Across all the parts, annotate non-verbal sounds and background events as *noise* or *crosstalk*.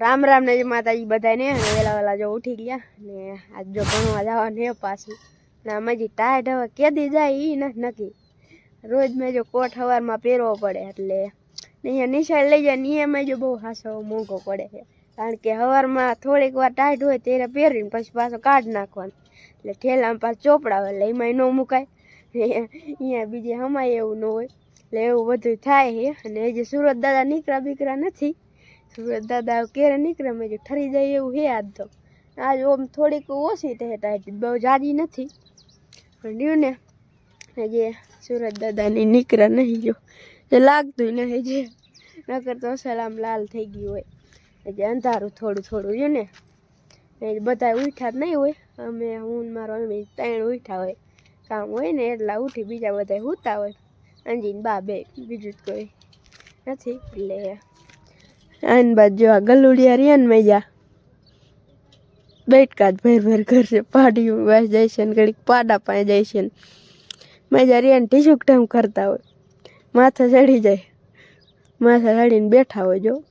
રામ રામ ને માતાજી બધાને વેલા વેલા જો ઉઠી ગયા ને આજ જો ભણવા જવાનું હે પાછું. ને આમાં જે ટાઈટ હવે કેદી જાય એ નક્કી. રોજ મેં જો કોટ હવારમાં પહેરવો પડે એટલે. અહીંયા નિશાળ લઈ જાય ને એમાં જો બહુ હાસો મોંઘો પડે છે. કારણ કે હવારમાં થોડીક વાર ટાઈટ હોય ત્યારે પહેરીને પછી પાછો કાઢ નાખવાનું. એટલે ઠેલામાં પાછું ચોપડા હોય એટલે એમાંય ન મુકાય. અહીંયા બીજે હમાય એવું ન હોય. એટલે એવું બધું થાય છે. અને જે સુરત દાદા નીકળા બીકરા નથી. સુરત દાદા ક્યારે નીકળે, મેં ઠરી જાય એવું છે આજ તો. આજ ઓમ થોડીક ઓછી તે ટાઈટ બહુ જાજી નથી. પણ ને, હજી સુરત દાદાની નીકળે નહીં જો લાગતું નહીં જે નકર તો સલામ લાલ થઈ ગયું હોય. એટલે અંધારું થોડું થોડું રહ્યું ને. એ બધા ઉઠ્યા જ નહીં હોય. અમે, હું મારો, અમે ત્રણ ઉઠ્યા હોય. કામ હોય ને એટલા ઉઠી બીજા બધા સૂતા હોય. અંજીન બા બે, બીજું કોઈ નથી, એટલે આન બાજુ આ ગલુડિયા રહ્યા ને મજા બેટકા જ ભેર ભેર કરશે પાડી વાસ જાય છે ને ઘડીક પાડા પાસે જાય છે ને. મજા રહ્યા ને ટીસુક ટાઈમ કરતા હોય. માથા ચડી જાય. માથા ચડીને બેઠા હોય જો.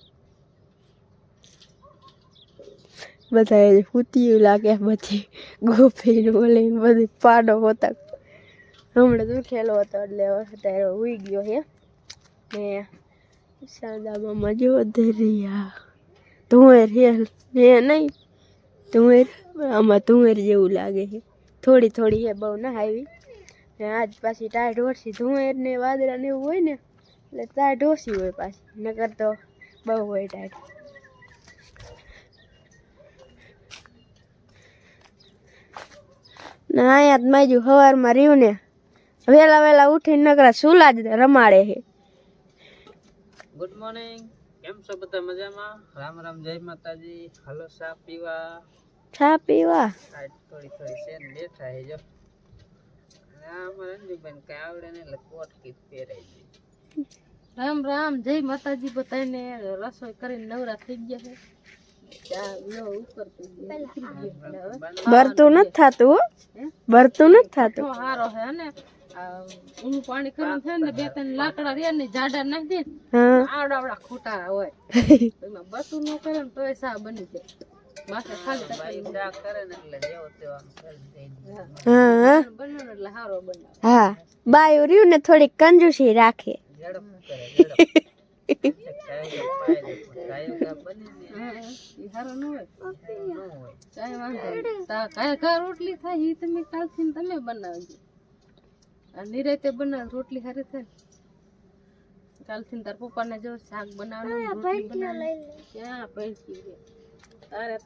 બધા એ ફૂતિયું લાગે, બધી ગોપીને બોલીને બધી પાડો હોતા હમણાં દુખેલો હતો એટલે અત્યારે ઉઈ ગયો હે. ને સાદા મજો જો ધરિયા તુંવેર હે નહીં? તુંવેર આમાં તુંવેર જેવું લાગે છે. થોડી થોડી હે બહુ ના આવી. ને આજ પાછી ટાઢ ઓછી તુંવેર ને વાદળા ને એવું હોય ને, એટલે ટાઢ ઓછી હોય પાછી. નકર તો બહુ હોય ટાઢ ના જ માજુ સવારમાં રહ્યું ને. વહેલા વહેલા ઉઠીને નકરા સુલા જ રમાડે છે. ગુડ મોર્નિંગ કેમ છો બધા મજામાં? રામ રામ જય માતાજી. હાલો ચા પીવા. ચા પીવા? થોડી થોડી છે ને બેઠા હે જો. રામ રંજુબેન કઈ આવડે ને એટલે કોટ કીટ પહેરાઈ દે. રામ રામ જય માતાજી બધાને. રસોઈ કરીને નવરા થઈ ગયા છે. ભરતું નથી થતું ભરતું નથી થતું. હારો છે ને? ઊનું પાણી ગરમ થાય ને બે ત્રણ લાકડા રે ને જાડા નાખી દે આવડા આવડા ખોટા હોય. એમાં બસું ન કરે ને તોય સા બની જાય. માથે ખાલી કરે ને એટલે જેવો તેવો દઈ દે. હા. એટલે બાયું રહ્યું ને થોડીક કંજુસી રાખે. રોટલી થાય તમે કાલથી તમે બનાવજો. નિરાતે બનાવ રોટલી હારે થાય કાલથી તાર પપ્પાને જો શાક બનાવવાનું રોટલી બનાવવાની ક્યાં પૈસી છે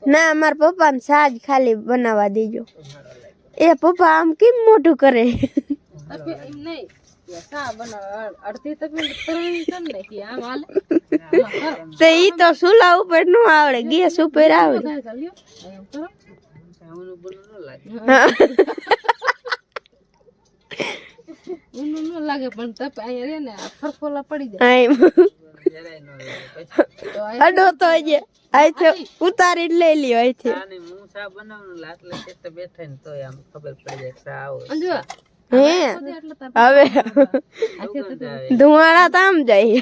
ના મારા પપ્પાને સાજ ખાલી બનાવવા દેજો એ પપ્પા આમ કેમ મોઢું કરે તો ઈ તો સુલા ઉપર નો આવડે ગેસ ઉપર આવે ઊનું ન લાગે પણ તપ અહીંયા રે ને ફરફોલા પડી જાય. અડો તો જે અહીંથી ઉતારી લઈ લ્યો અહીંથી. ચા ને હું સા બનાવનું લાટલે છે તો બેઠા ને તોય આમ ખબર પડી જાય સા આવો જો હે? હવે? ધુવાળા તામ ધુવાડા તો. આમ જાય.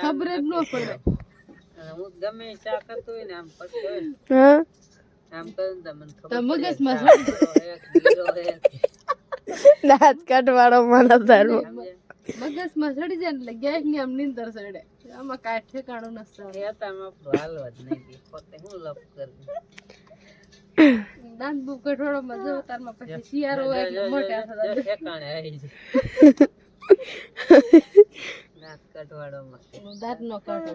ખબર જ ન પડે. હું ગમે ચા કરતો હોય ને આમ પછી હા? આમ કરું ને તો મને ખબર તો પડી મગજમાં જાય ચા જીરો હે, દાંત કાઢવાળો મારા ધર્મ? મગજમાં ચડી જાય ને એટલે ગેસની આમ નીંદર ચડે આમાં કાંઈ ઠેકાણું નથી દાંત બુ કઠોળોમાં જો તારમાં પછી શિયાળો હોય એટલે મોટા થતા. *laughs* દાંત દાંત નો પાડે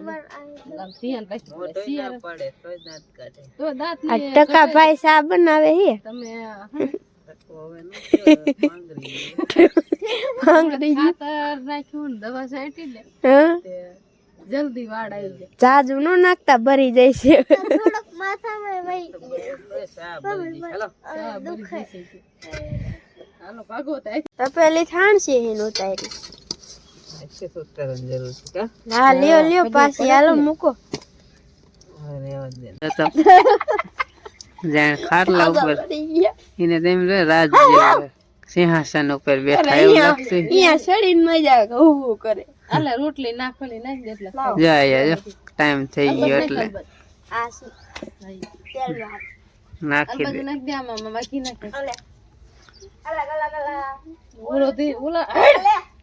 દાંત કાઢે. તો દાંત ટકા ભાઈ સા બનાવે હે? તમે *laughs* જલ્દી વાળ આવી જાય. જાજુ નો નાખતા ભરી જાય છે. થાય તપેલી થાણશે એનું ઉતારી એક્સરસાઇઝ કરવાની જરૂર છે કા હા લ્યો લ્યો પાછી હાલો મૂકો હવે રહેવા જ દે. તો જાણે ખાટલા ઉપર એને તેમ રે રાજ સિંહાસન ઉપર બેઠા એવું અહીંયા અહીંયા સડીને મજા આવે ઉભું કરે આલે રોટલી નાખવાની નાખી દે એટલે ટાઈમ થઈ ગયો એટલે આ શું નાખી દે નાખી દે આમાં બાકી નાખે અલે અલગ અલગ અલગ ઓલો દે ઓલા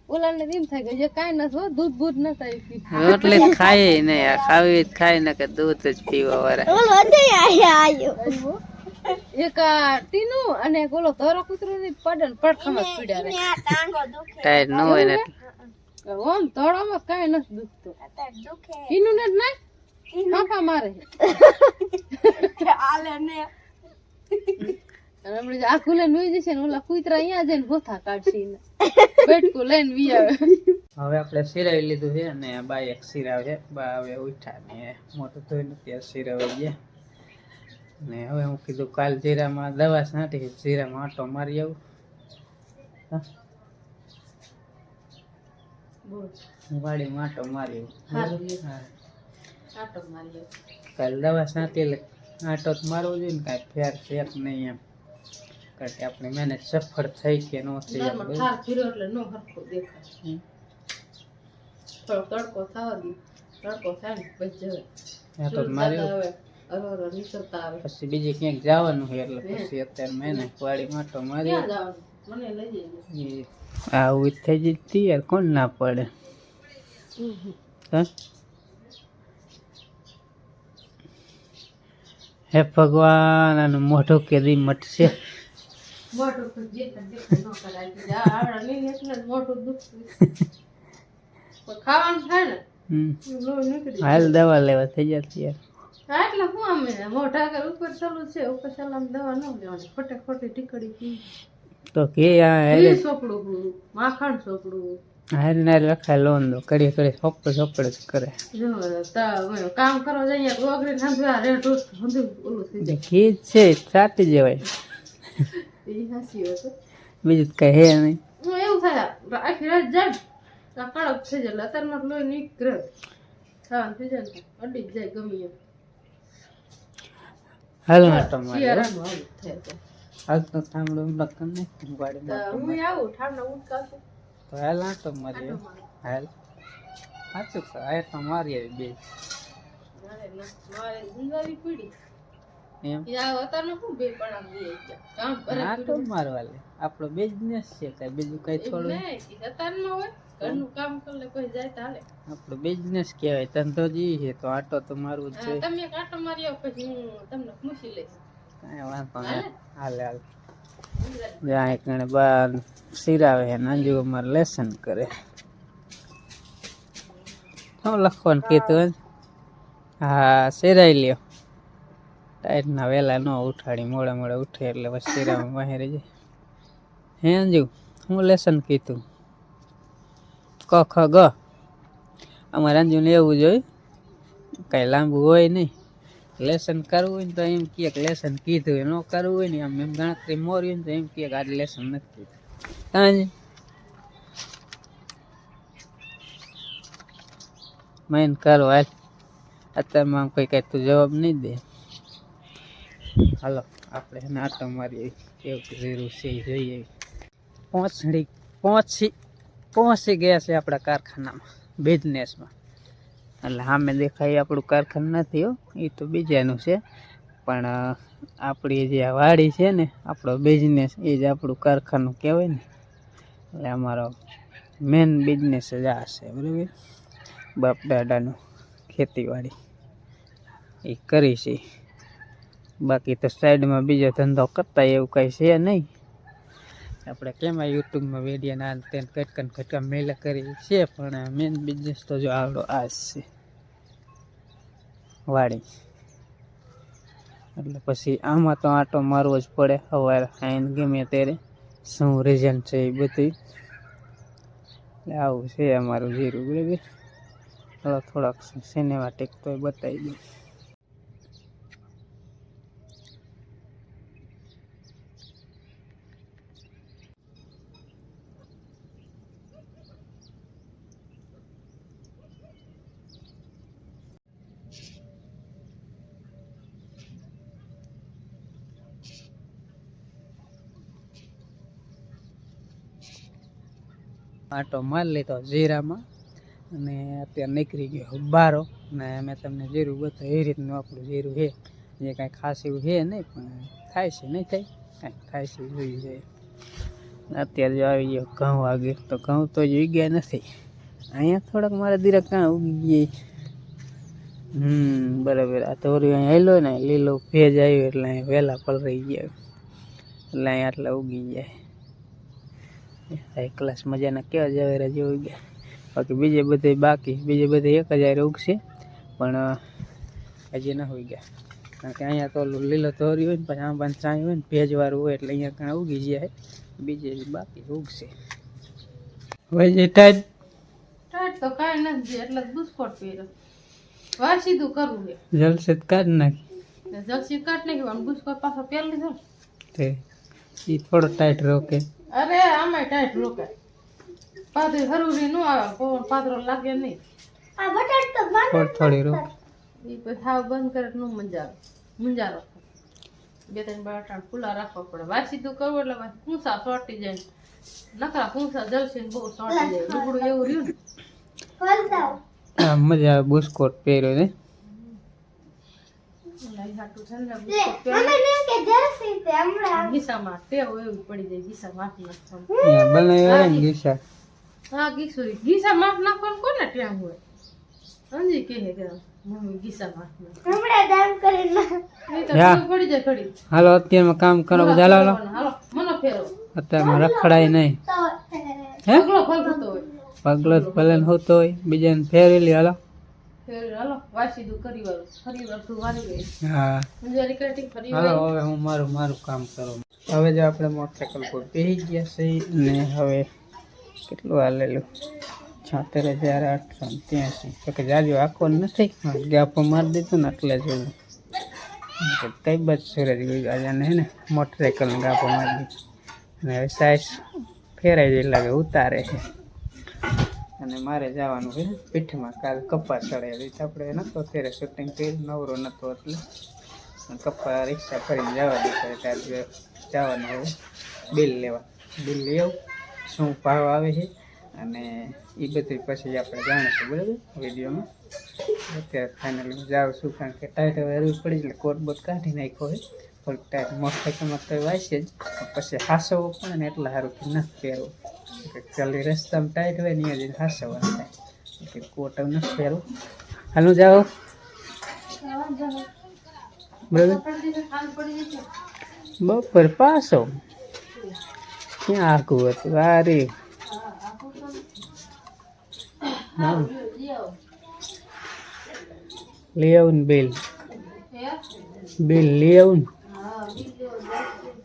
ઓલા ને થાય કે કાંઈ નથી દૂધ બૂધ ન થાય રોટલી તો ખાય નહીં ખાવી ખાઈ ખાય ને કે દૂધ જ પીવા વાળા. ઓલો અધે આયો એક ટીનુ અને એક ઓલો ધરો કૂતરો ની પડે ને પડખામાં જ પીડ્યા રે ટાયર ન હોય ને ઓમ ધોળામાં કાઈ નથી દુખતું. દુખે. ટીનું *laughs* ને? ના નાખ મારે. આલે ને. હમણાં જે આખું લઈને વહી જશે ને ઓલા કૂતરા અહીંયા જઈને ગોથા કાઢશે ને લઈને વી આવે. હવે આપણે સિરાવી લીધું છે અને બા એક સિરાવ છે. બા હવે ઉઠા ને મોટું ધોઈ નથી આ સિરાવી ગયા. ને હવે હું કીધું કાલ જીરામાં દવા છાંટી જીરામાં આટો મારી આવું. હું? વાડીમાં આટો મારી આવું. કાલ દવા છાંટી આટો તો મારવો જોઈએ ને કાંઈ ફેર ફેર નહીં એમ. કારણ કે આપણી મહેનત સફળ થઈ કે ન થઈ. ઠાર ફીરો એટલે નો હરખો દેખાય. થોડો તડકો થવા દે. તડકો થાય ને પછી જવે તો મારી બીજે ક્યાંક જવાનું હોય એટલે પછી અત્યારે મહેનત વાડીમાં આટો મારી મને લઈ જજો. આવું થઈ જઈ તૈયાર કોણ ના પડે? હે? ભગવાન આનું મોઢું કેદી મટશે. મોટું તો જે ન કરાય આવડા નહીં એટલે મોટું દુખતું ખાવાનું થાય ને હમ. લોહી નીકળી હાલ દવા લેવા થઈ જાય તૈયાર હા એટલે હું અમે મોઢા આગળ ઉપર ચાલુ છે ઉપર ચાલુ દવા ન લેવાની. ખોટે ખોટી ટીકડી પી. તો કે આ સોપડું માખણ સોપડું. હારે નારે રખાય લોન દો. કડી કડી સોપડ સોપડ કરે. જો તા કામ કરવા જઈએ ઓગળી રેડ રોટ ઓલું થઈ જે ઘી છે સાટી જવાય. હાસી બીજું કઈ હે નહીં. હું એવું થાય આખી રાત જાય આ કડક થઈ જાય. અત્યારમાં લોહી નીકળે ખાવાનું થઈ જાય ને અડી જ જાય ગમી એમ. હાલ. તો. હાલ તો થાંભળું લખન ને ગાડી હું આવું ઠામના ઉઠકાશું તો હાલ આટો મારી. હાલ. સાચું આ તો મારી આવી બે. મારે મારે પડી. એમ? આટો મારવા લે. આપણો બિઝનેસ છે કઈ બીજું કઈ થોડું? ઘરનું કામ જાય આપણો બિઝનેસ કહેવાય ધંધો જી છે તો આટો તો મારવું જ છે તમે કાંટો મારી પછી હું તમને પૂછી લઈશ. કાંઈ વાંધો નહીં. હાલે? હાલ જ્યાં એક જણે બાર સિરાવે ને અમારે લેસન કરે. શું લખવાનું કીધું? હા. સિરાઈ લ્યો. ટાઈટના વહેલા ન ઉઠાડી, મોડા મોડા ઉઠે એટલે પછી બહાર જાય હે અંજુ, હું લેસન કીધું. ક, ખ, ગ. અમારે અંજુને એવું જોયું, કાંઈ લાંબુ હોય નહીં. લેસન કરવું હોય ને તો એમ કહે કે લેસન કીધું હોય ન કરવું હોય ને આમ એમ ગણતરી મોરી ને તો એમ કહે કે આજે લેસન નથી કીધું. કાંઈ મેન કરો, હાલ. અત્યારમાં આમ કંઈ કાંઈ તું જવાબ નહીં દે. હાલો, આપણે એને આટો મારી કેવું જીરું છે જોઈએ. પહોંચડી, પહોંચી પહોંચી ગયા છે આપણા કારખાનામાં બિઝનેસમાં એટલે સામે દેખાય આપણું કારખાનું નથી હો, એ તો બીજાનું છે. પણ આપણી જે વાડી છે ને, આપણો બિઝનેસ એ જ આપણું કારખાનું કહેવાય ને. એટલે અમારો મેન બિઝનેસ જ આ છે, બરાબર? બાપ દાદાનું ખેતીવાડી. એ કરી છે. બાકી તો સાઈડમાં બીજો ધંધો કરતા એવું કંઈ છે નહીં. આપણે કેમાં યુટ્યુબમાં વીડિયો ના તેને કટકન કટકા મેલ કરી છે, પણ મેન બિઝનેસ તો જો આવડો આ છે. વાડી. એટલે પછી આમાં તો આટો મારવો જ પડે સવારે આઈને ગમે ત્યારે શું રીઝન છે એ બધું. એટલે આવું છે અમારું જીરું, બરાબર? થોડોક થોડોક સિનેમાટિક તો બતાવી દઉં. આટો મારી લીધો જીરામાં અને અત્યારે નીકળી ગયો બારો. ને મેં તમને જીરું બતાવ્યું, એ રીતનું આપણું જીરું છે. જે કાંઈ ખાસ એવું છે નહીં, પણ થાય છે, નહીં થાય? કાંઈ થાય છે, જોઈ જાય અત્યારે જો આવી ગયો ઘઉં વાગે, તો ઘઉં તો જ ઉગ્યા નથી. અહીંયા થોડાક મારા ધીરે કાં ઉગી ગઈ. હમ, બરાબર. આ તો અહીં હેલો ને, લીલો ભેજ આવ્યો એટલે અહીં વહેલા પલરાઈ ગયા. એટલે અહીં આટલા ઉગી જાય એક ક્લાસ મજાના કેવા જવેરા જેવું ગયા બાકી બીજે બધે બાકી બીજે બધે એક હજાર ઉગશે. પણ હજી ના ઉગ્યા કારણ કે અહીંયા તો લીલો તોરી હોય ને પછી આંબાને ચાય હોય ને ભેજવાળું હોય એટલે અહીંયા ઘણા ઉગી જાય. બીજે બાકી ઉગશે. હોય જે ટાઈટ. ટાઈટ તો કાંઈ નથી એટલે બુસ્કોટ પીરો વાર સીધું કરવું છે. જલસે કાઢ નાખી. જલસી કાઢ નાખ્યું બુસ્કોટ પાછો પહેલી લીધો તે એ થોડો ટાઈટ રોકે. અરે આમાં ટાઈટ રોકે. પાતળી હરુરી નો આવે પવન પાતળો લાગે નહીં. થોડી થોડી રો ઈ પછી હાવ બંધ કરે નો મજા આવે મુંજારો બે ત્રણ બટાટ ખુલ્લા રાખવા પડે. વાસી તો કરવું એટલે કૂંસા સોટી જાય. નકરા કુંસા જલસી ને બહુ સોટી જાય. લુગડું એવું રહ્યું ને. આ મજા આવે બુસ્કોટ પહેર્યો ને હાલો અત્યારમાં કામ કરો બધા હાલો અત્યારમાં રખડાય નહીં પગલો ભલે હોતો હોય બીજાને ફેરેલી હાલો હવે હું મારું મારું કામ કરું. હવે જો આપણે મોટરસાઇકલ પર બેસી ગયા છે ને હવે કેટલું હાલેલું? છોતેર હજાર આઠસો ત્યાંસી. તો કે જાજો આખો નથી? ગાપો મારી દીધું ને એટલે જોયું કઈ બસ સૂરજ આજે હે ને મોટરસાઇકલ ગાપો મારી દીધું. અને હવે સાઈઝ ફેરાઈ જાય લાગે ઉતારે છે. અને મારે જવાનું છે પીઠમાં. કાલ કપા ચડાવી તો આપણે નહોતો અત્યારે શૂટિંગ કરી નવરો નહોતો એટલે. કપા રિક્ષા કરીને જવા દીધા ત્યારે જવાનું હોય બિલ લેવા. બિલ લઈ શું ભાવ આવે છે અને એ બધું પછી આપણે જાણીશું, બરાબર? વિડીયોમાં. અત્યારે ફાઇનલી જાઉં છું, કારણ કે ટાઈટ હવે હરવી પડી એટલે કોટ બોટ કાઢી નાખ્યો હોય થોડીક ટાઈટ મોટરસાઇકલમાં તો વાંચે જ પછી હાસવો પણ ને એટલા સારું નથી પહેરવું. ચાલી રસ્તામાં ટાઈટ હોય ને જઈને થાય. કે કોટ નથી પહેરવું હાલું જાઓ. બપોર પાછો. ક્યાં આખું હતું? આ રે લઈ આવું બિલ. બિલ લઈ આવું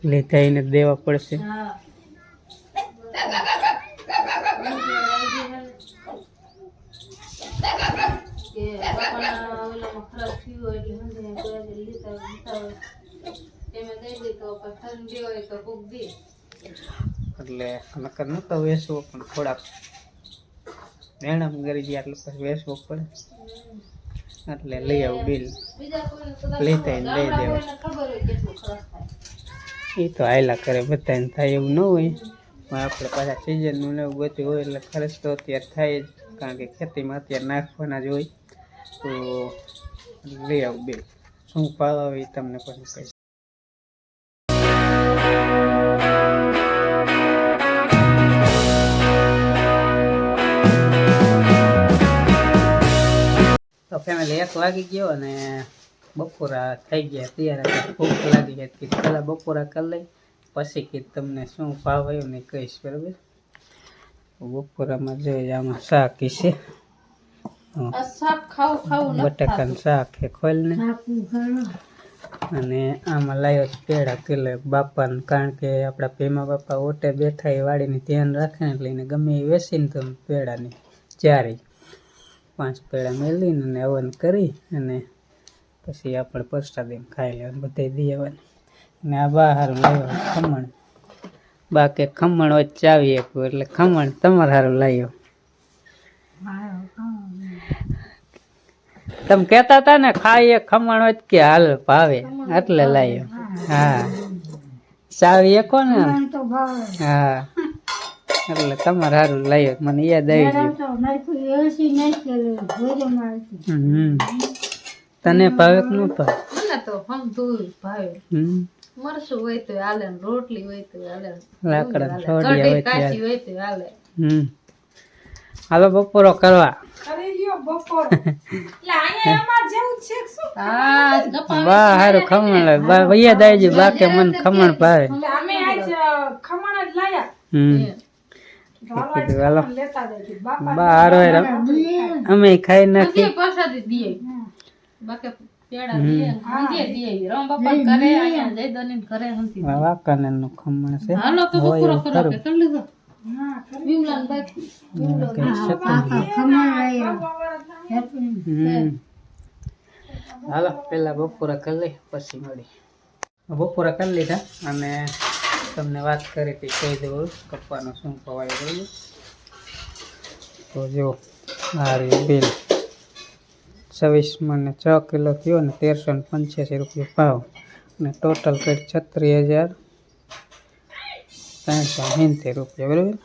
લેતા દેવા પડશે કે બાપાના ઓલામાં ખરાબ થયું હોય એટલે સમજાય કોઈ આજે લીધા લીધા હોય એમાં દઈ દે તો પછી ઠંડી હોય તો કોક દે એટલે નકર નતો વેસવો પણ થોડાક મહેનત કરી ગયા એટલે પછી વેસવો પડે. એટલે લઈ આવું બિલ. લેતા લઈ દેવા એ તો આયલા કરે બધાને થાય એવું ન હોય. પણ આપણે પાછા સિઝનનું ને એવું બધું હોય એટલે ખર્ચ તો અત્યારે થાય જ. કારણ કે ખેતીમાં અત્યારે નાખવાના જ હોય. તો લઈ આવું બિલ. શું ભાવ આવે એ તમને પછી કહીશ ફેમિલી એક વાગી ગયો અને બપોરા થઈ ગયા. ત્યારે ભૂખ લાગી ગઈ કે પહેલાં બપોરા કરી લઈ પછી કે તમને શું ભાવ આવ્યો ને કહીશ બરાબર? બપોરામાં જોઈએ આમાં શાક છે. બટાકાનું શાક એ ખોલને. અને આમાં લાવ્યો છે પેડા કિલો બાપાને કારણ કે આપણા ભીમા બાપા ઓટે બેઠા એ વાડીને ધ્યાન રાખે એટલે એને ગમે એ વેસીને તમે પેડાની ચારેય પાંચ પેડા મેળવીને અને હવન કરી અને પછી આપણે પ્રસાદી ખાઈ લેવાનું બધે દેવાની અને આ બહાર લાવ્યો ખમણ. બાકી ખમણ હોય ચાવી આપવું એટલે ખમણ તમારે હારું લાવ્યો. તમે કહેતા હતા ને ખાઈએ ખમણ હોય કે હાલ ભાવે એટલે લાવ્યો. હા. ચાવી એકો ને? હા. એટલે તમારે સારું લાવ્યો મને યાદ આવી ગયું. તને ભાવે કે ન ભાવે? મને તો હમધું ભાવે. મરસું હોય તો હાલે રોટલી હોય તો હાલે લાકડા. છોડિયા હોય ત્યારે હોય તો હાલે. હમ. હાલો બપોરો કરવા. બા હારું ખમણ બા વૈયા દાય છે બા કે મને ખમણ ભાવે. હમ કીધું હાલો બા અમે ખાઈ નાખી પ્રસાદી દીએ બાકી પેડા દીએ બીજે દીએ રામ બાપા કરે અહીંયા જયદની ઘરે હંતી વાકાને નું ખમણ છે. હાલો તો હોય કરો કે કરી લીધો? વિમલાન બાકી કઈ શકું હમ. હાલો પેલા બપોરા કરી લઈ પછી મળી. બપોરા કરી લીધા અને તમને વાત કરી હતી, કહી દઉં કપવાનો શું ખવાય બરોબર? તો જો આ બિલ છવ્વીસમાં ને છ કિલો થયો ને તેરસો ને પંચ્યાસી રૂપિયા ભાવ અને ટોટલ કંઈક છત્રીસ હજાર ત્રણસો સિત્તેર રૂપિયા, બરાબર?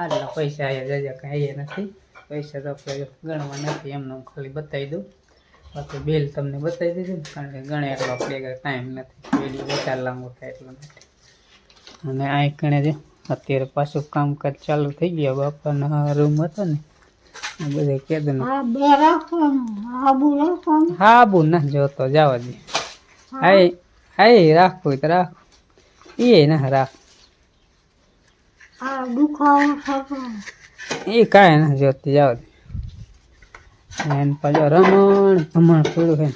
આટલા પૈસા આવ્યા જજા કાંઈ નથી. પૈસા તો આપણે ગણવા નથી, એમને હું ખાલી બતાવી દઉં. બાકી બિલ તમને બતાવી દીધું કારણ કે ગણે એટલો આપણે ટાઈમ નથી. બિલ વધારે લાંબો થાય એટલો નથી અને આ કણે જો અત્યારે પાછું કામકાજ ચાલુ થઈ ગયા બાપાના રૂમ હતો ને આ બધે હા હાબુ ના જોતો જવા દે. હાય હાય રાખવું તો રાખ. એ ના રાખ. એ કાંઈ ના જોતી જવા દે. એને પાછો રમણ ભમણ થોડું હે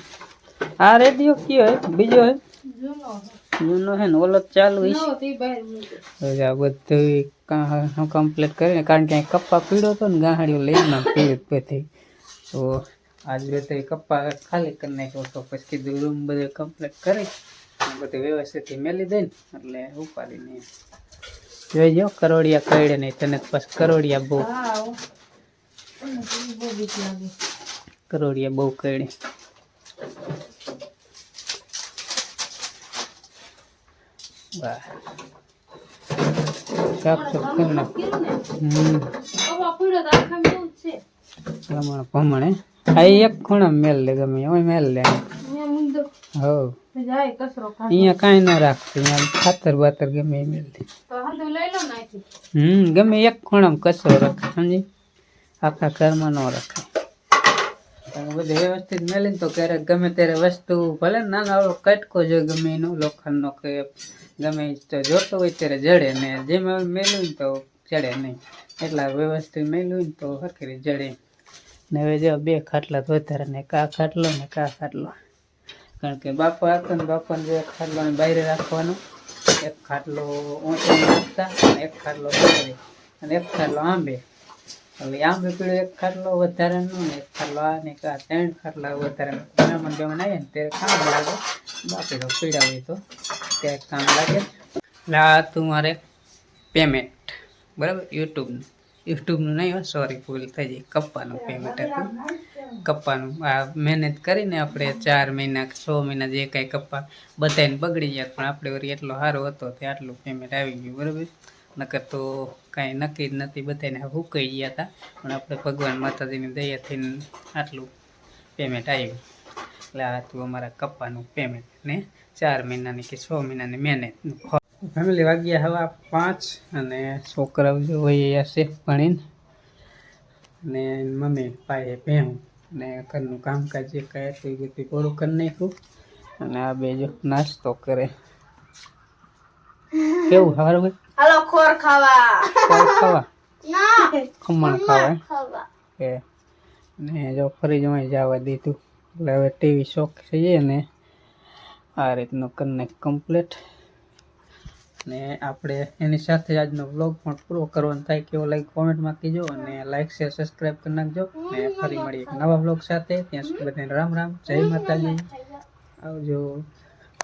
આ રેડિયો કયો હે? બીજો હે? જૂનો હે ને ઓલો ચાલુ હશે. આ બધું કમ્પ્લીટ કરીને કારણ કે કપ્પા પીડ્યો હતો ને ગાહડીઓ લઈને પીડ્યું પછી તો આજ બધે કપ્પા ખાલી કરી નાખ્યો તો પછી કીધું રૂમ બધું કમ્પ્લીટ કરી બધું વ્યવસ્થિત મેલી દઈને એટલે ઉપાડીને. જોઈ જો કરોડિયા કઈડે નહીં તને પછી કરોડિયા બહુ કરોડિયા બહુ કઈડે સાફ સુફ કરી નાખ પ્રમાણે આ એક ખૂણા મેલ લે ગમે એમાં મેલ લે હો અહીંયા કાંઈ ન રાખતું અહીંયા ખાતર બાતર ગમે મેલ દે હમ, ગમે એક ખૂણામાં કચરો રાખે સમજી? આખા ઘરમાં ન રાખે. કારણ બધું વ્યવસ્થિત મેલીને તો ક્યારેક ગમે ત્યારે વસ્તુ ભલે નાનો આવડો કટકો જો ગમે એનો લોખંડનો કે ગમે તો જોતો હોય ત્યારે જડે ને જેમ મેલું તો જડે નહીં. એટલા વ્યવસ્થિત મેલું તો હરખી જડે. ને હવે જો બે ખાટલા તો ને કા ખાટલો ને કા ખાટલો. કારણ કે બાપા હતો ને બાપાને ખાટલો ને બહાર રાખવાનો. એક ખાટલો ઊંચો નાખતા એક ખાટલો અને એક ખાટલો આંબે. એટલે આમ પીળો એક ખાટલો વધારાનો ને એક ખાટલો આ ને કા ત્રણ ખાટલા વધારાનો ઘણા બેમાન આવીએ ને ત્યારે કામ લાગે. તો પીડા હોય તો ત્યારે કામ લાગે. એટલે આ તું મારે પેમેન્ટ બરાબર? યુટ્યુબનું યુટ્યુબનું નહીં હોય સોરી ભૂલ થઈ જાય કપ્પાનું પેમેન્ટ હતું. કપ્પાનું. આ મહેનત કરીને આપણે ચાર મહિના છ મહિના જે કાંઈ કપ્પા બધાને બગડી ગયા, પણ આપણે વળી એટલો સારો હતો તે આટલું પેમેન્ટ આવી ગયું. બરાબર? નકર તો કાંઈ નક્કી જ નથી બધાને હુકાઈ ગયા હતા. પણ આપણે ભગવાન માતાજીની દયાથી આટલું પેમેન્ટ આવ્યું. એટલે આ હતું અમારા કપ્પાનું પેમેન્ટ ને ચાર મહિનાની કે છ મહિનાની મહેનતનું. ફેમિલી વાગ્યા હવા પાંચ અને છોકરાઓ જે હોય હશે ભણીને ને મમ્મી, પાયે ભેહું ને ઘરનું કામકાજ જે કહે એ બધું પૂરું કરી નાખ્યું. અને આ બે જો નાસ્તો કરે. કેવું સારું હોય? હાલો ખોર ખાવા. ખોર ખાવા? *laughs* ના ખમણ ખાવા? કે ને જો ફરી જમાઈ જવા દીધું. એટલે હવે ટીવી શોખ છે ને આ રીતનું કરીને કમ્પ્લીટ ને આપણે એની સાથે આજનો વ્લોગ પણ પૂરો કરવાનો થાય કેવો લાઈક કોમેન્ટમાં કીજો અને લાઈક શેર સબસ્ક્રાઈબ કરી નાખજો. ને ફરી મળીએ એક નવા વ્લોગ સાથે. ત્યાં સુધી બધાને રામ રામ. જય માતાજી. આવજો.